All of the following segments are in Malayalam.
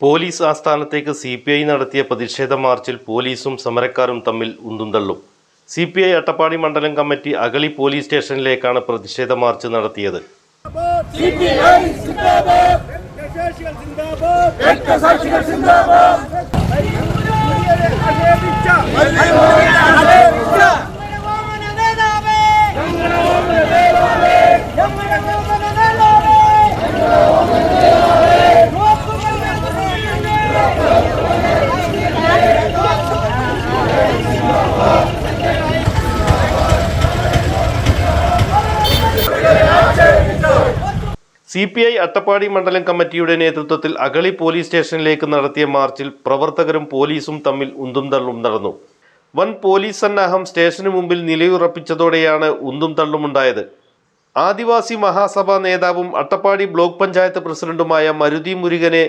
പോലീസ് ആസ്ഥാനത്തേക്ക് സി പി ഐ നടത്തിയ പ്രതിഷേധ മാർച്ചിൽ പോലീസും സമരക്കാരും തമ്മിൽ ഉന്തുന്തള്ളും സി പി ഐ അട്ടപ്പാടി മണ്ഡലം കമ്മിറ്റി അഗളി പോലീസ് സ്റ്റേഷനിലേക്കാണ് പ്രതിഷേധ മാർച്ച് നടത്തിയത് സി പി ഐ അട്ടപ്പാടി മണ്ഡലം കമ്മിറ്റിയുടെ നേതൃത്വത്തിൽ അഗളി പോലീസ് സ്റ്റേഷനിലേക്ക് നടത്തിയ മാർച്ചിൽ പ്രവർത്തകരും പോലീസും തമ്മിൽ ഉന്തും തള്ളും നടന്നു. വൻ പോലീസ് സന്നാഹം സ്റ്റേഷന് മുമ്പിൽ നിലയുറപ്പിച്ചതോടെയാണ് ഉന്തും തള്ളുമുണ്ടായത് ആദിവാസി മഹാസഭാ നേതാവും അട്ടപ്പാടി ബ്ലോക്ക് പഞ്ചായത്ത് പ്രസിഡന്റുമായ മരുതി മുരുകനെ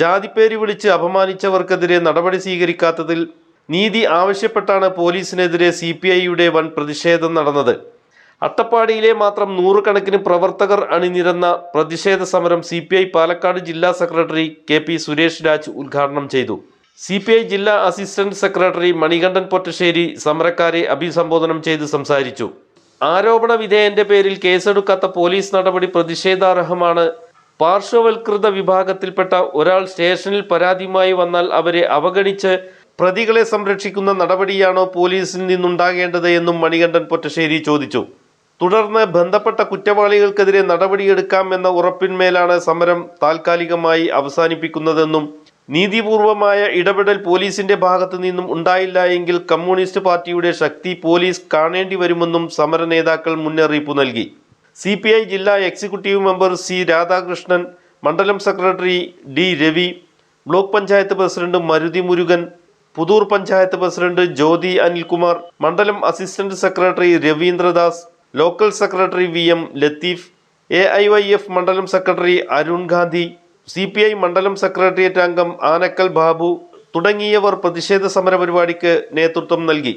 ജാതിപ്പേര് വിളിച്ച് അപമാനിച്ചവർക്കെതിരെ നടപടി സ്വീകരിക്കാത്തതിൽ നീതി ആവശ്യപ്പെട്ടാണ് പോലീസിനെതിരെ സി പി ഐയുടെ വൻ പ്രതിഷേധം നടന്നത്. അട്ടപ്പാടിയിലെ മാത്രം നൂറുകണക്കിന് പ്രവർത്തകർ അണിനിരന്ന പ്രതിഷേധ സമരം സി പി ഐ പാലക്കാട് ജില്ലാ secretary K P Suresh Raj ഉദ്ഘാടനം ചെയ്തു. സി പി ഐ ജില്ലാ അസിസ്റ്റന്റ് സെക്രട്ടറി മണികണ്ഠൻ പൊറ്റശ്ശേരി സമരക്കാരെ അഭിസംബോധനം ചെയ്ത് സംസാരിച്ചു. ആരോപണ വിധേയന്റെ പേരിൽ കേസെടുക്കാത്ത പോലീസ് നടപടി പ്രതിഷേധാർഹമാണ്. പാർശ്വവൽകൃത വിഭാഗത്തിൽപ്പെട്ട ഒരാൾ സ്റ്റേഷനിൽ പരാതിയുമായി വന്നാൽ അവരെ അവഗണിച്ച് പ്രതികളെ സംരക്ഷിക്കുന്ന നടപടിയാണോ പോലീസിൽ നിന്നുണ്ടാകേണ്ടത് എന്നും മണികണ്ഠൻ പൊറ്റശ്ശേരി ചോദിച്ചു. തുടർന്ന് ബന്ധപ്പെട്ട കുറ്റവാളികൾക്കെതിരെ നടപടിയെടുക്കാം എന്ന ഉറപ്പിന്മേലാണ് സമരം താൽക്കാലികമായി അവസാനിപ്പിക്കുന്നതെന്നും നീതിപൂർവമായ ഇടപെടൽ പോലീസിന്റെ ഭാഗത്തു നിന്നും ഉണ്ടായില്ല എങ്കിൽ കമ്മ്യൂണിസ്റ്റ് പാർട്ടിയുടെ ശക്തി പോലീസ് കാണേണ്ടി വരുമെന്നും സമര നേതാക്കൾ മുന്നറിയിപ്പ് നൽകി. സി പി ഐ ജില്ലാ എക്സിക്യൂട്ടീവ് മെമ്പർ സി രാധാകൃഷ്ണൻ മണ്ഡലം secretary D Ravi block panchayat president Maruthi Murugan Puthur panchayat president Jyothi Anilkumar മണ്ഡലം assistant secretary Raveendradas local secretary V M Latheef A I Y F മണ്ഡലം secretary Arun Gandhi C P I മണ്ഡലം സെക്രട്ടേറിയറ്റ് അംഗം ആനക്കൽ ബാബു തുടങ്ങിയവർ പ്രതിഷേധ സമര പരിപാടിക്ക് നേതൃത്വം നൽകി.